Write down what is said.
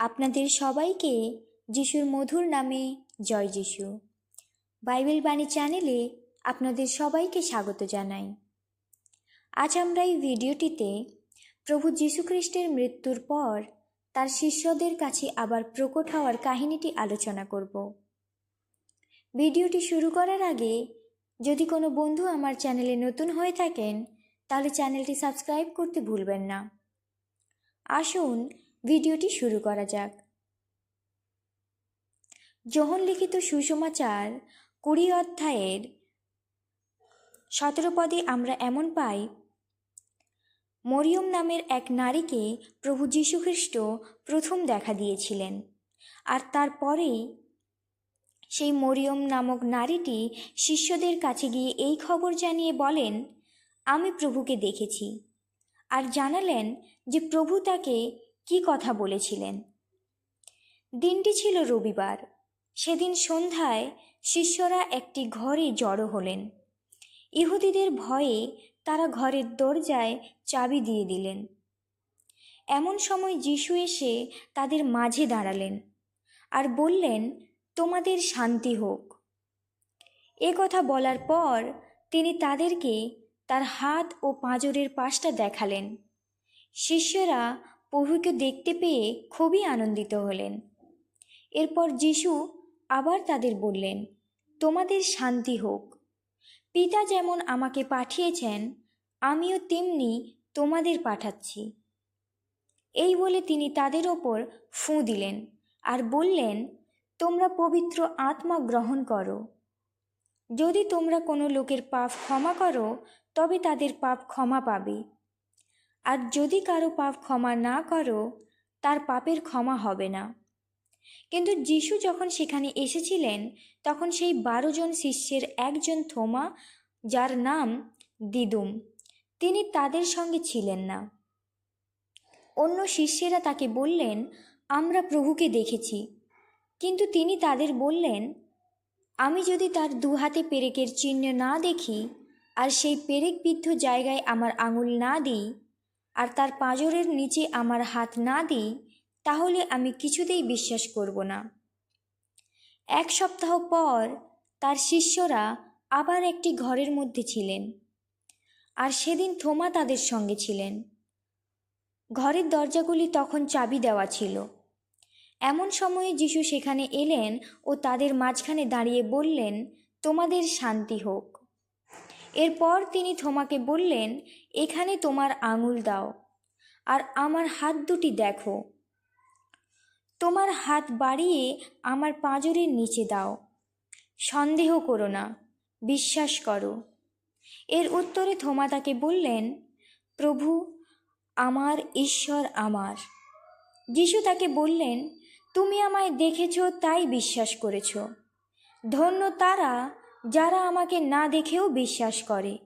আপনাদের সবাইকে যিশুর মধুর নামে জয় যিশু। বাইবেল বাণী চ্যানেলে আপনাদের সবাইকে স্বাগত জানাই। আজ আমরা এই ভিডিওটিতে প্রভু যীশুখ্রিস্টের মৃত্যুর পর তার শিষ্যদের কাছে আবার প্রকট হওয়ার কাহিনীটি আলোচনা করব। ভিডিওটি শুরু করার আগে যদি কোনো বন্ধু আমার চ্যানেলে নতুন হয়ে থাকেন, তাহলে চ্যানেলটি সাবস্ক্রাইব করতে ভুলবেন না। আসুন ভিডিওটি শুরু করা যাক। যোহন লিখিত সুসমাচার কুড়ি অধ্যায়ের সতেরো পদে আমরা এমন পাই, মরিয়ম নামের এক নারীকে প্রভু যীশুখ্রিস্ট প্রথম দেখা দিয়েছিলেন আর তারপরেই সেই মরিয়ম নামক নারীটি শিষ্যদের কাছে গিয়ে এই খবর জানিয়ে বলেন, আমি প্রভুকে দেখেছি। আর জানালেন যে প্রভু তাকে কি কথা বলেছিলেন? দিনটি ছিল রবিবার। সেদিন সন্ধ্যায় শিষ্যরা একটি ঘরে জড়ো হলেন। ইহুদিদের ভয়ে তারা ঘরের দরজায় চাবি দিয়ে দিলেন। এমন সময় যিশু এসে তাদের মাঝে দাঁড়ালেন আর বললেন, তোমাদের শান্তি হোক। এ কথা বলার পর তিনি তাদেরকে তার হাত ও পাঁজরের পাশটা দেখালেন। শিষ্যরা প্রভুকে দেখতে পেয়ে খুবই আনন্দিত হলেন। এরপর যিশু আবার তাদের বললেন, তোমাদের শান্তি হোক। পিতা যেমন আমাকে পাঠিয়েছেন, আমিও তেমনি তোমাদের পাঠাচ্ছি। এই বলে তিনি তাদের ওপর ফুঁ দিলেন আর বললেন, তোমরা পবিত্র আত্মা গ্রহণ করো। যদি তোমরা কোনো লোকের পাপ ক্ষমা করো, তবে তাদের পাপ ক্ষমা পাবে। আর যদি কারও পাপ ক্ষমা না করো, তার পাপের ক্ষমা হবে না। কিন্তু যিশু যখন সেখানে এসেছিলেন, তখন সেই বারো জন শিষ্যের একজন থোমা, যার নাম দিদুম। তিনি তাদের সঙ্গে ছিলেন না। অন্য শিষ্যেরা তাকে বললেন, আমরা প্রভুকে দেখেছি। কিন্তু তিনি তাদের বললেন, আমি যদি তার দু হাতে পেরেকের চিহ্ন না দেখি, আর সেই পেরেকবিদ্ধ জায়গায় আমার আঙুল না দিই আর তার পাঁজরের নিচে আমার হাত না দিই, তাহলে আমি কিছুতেই বিশ্বাস করব না। এক সপ্তাহ পর তার শিষ্যরা আবার একটি ঘরের মধ্যে ছিলেন। আর সেদিন থোমা তাদের সঙ্গে ছিলেন। ঘরের দরজাগুলি তখন চাবি দেওয়া ছিল। এমন সময়ে যিশু সেখানে এলেন ও তাদের মাঝখানে দাঁড়িয়ে বললেন, তোমাদের শান্তি হোক। এরপর তিনি থোমাকে বললেন, এখানে তোমার আঙুল দাও আর আমার হাত দুটি দেখো। তোমার হাত বাড়িয়ে আমার পাঁজরের নিচে দাও। সন্দেহ করো না, বিশ্বাস করো। এর উত্তরে থোমা তাকে বললেন, প্রভু, আমার ঈশ্বর আমার। যিশু তাকে বললেন, তুমি আমায় দেখেছ, তাই বিশ্বাস করেছ। ধন্য তারা যারা আমাকে না দেখেও বিশ্বাস করে।